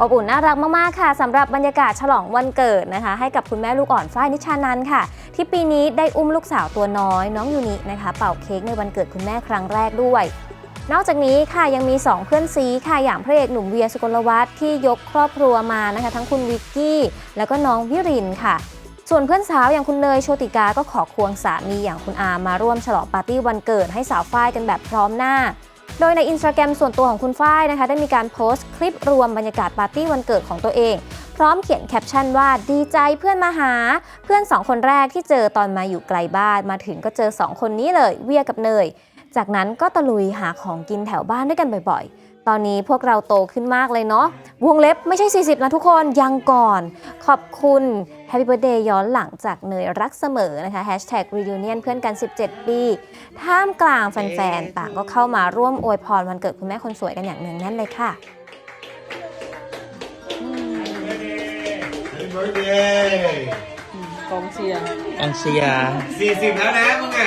อบอุ่นน่ารักมากๆค่ะสำหรับบรรยากาศฉลองวันเกิดนะคะ ให้กับคุณแม่ลูกอ่อนฝ้ายนิชานันค่ะ ที่ปีนี้ได้อุ้มลูกสาวตัวน้อยน้องยูนินะคะ เป่าเค้กในวันเกิดคุณแม่ครั้งแรกด้วย นอกจากนี้ค่ะยังมี 2 เพื่อนซีค่ะอย่างพระเอกหนุ่มเวียสุกลวัฒน์ที่ยกครอบครัวมานะคะ ทั้งคุณวิกกี้แล้วก็น้องวิรินค่ะ ส่วนเพื่อนสาวอย่างคุณเนยโชติกาก็ขอควงสามีอย่างคุณอามาร่วมฉลองปาร์ตี้วันเกิดให้สาวฝ้ายกันแบบพร้อมหน้า โดยในอินสตาแกรมส่วนตัวของคุณฝ้ายนะคะ ได้มีการโพสต์คลิปรวมบรรยากาศปาร์ตี้วันเกิดของตัวเอง พร้อมเขียนแคปชั่นว่าดีใจเพื่อนมาหา เพื่อนสองคนแรกที่เจอตอนมาอยู่ไกลบ้านมาถึงก็เจอสองคนนี้เลย เวียกับเนย จากนั้นก็ตะลุยหาของกินแถวบ้านด้วยกันบ่อย ตอนนี้พวกเราโตขึ้นมากเลยเนาะ วงเล็บไม่ใช่ 40 นะทุกคน ยังก่อน ขอบคุณ Happy Birthday ย้อนหลังจากเนยรักเสมอนะคะ Hashtag Reunion เพื่อนกัน 17 ปี ท่ามกลางแฟนๆ ต่างก็เข้ามาร่วมอวยพรวันเกิดคุณแม่คนสวยกันอย่างเนืองแน่นเลยค่ะ Happy birthday กองเชียร์อังเชียร์สี่สิบแล้วนะมึงอ่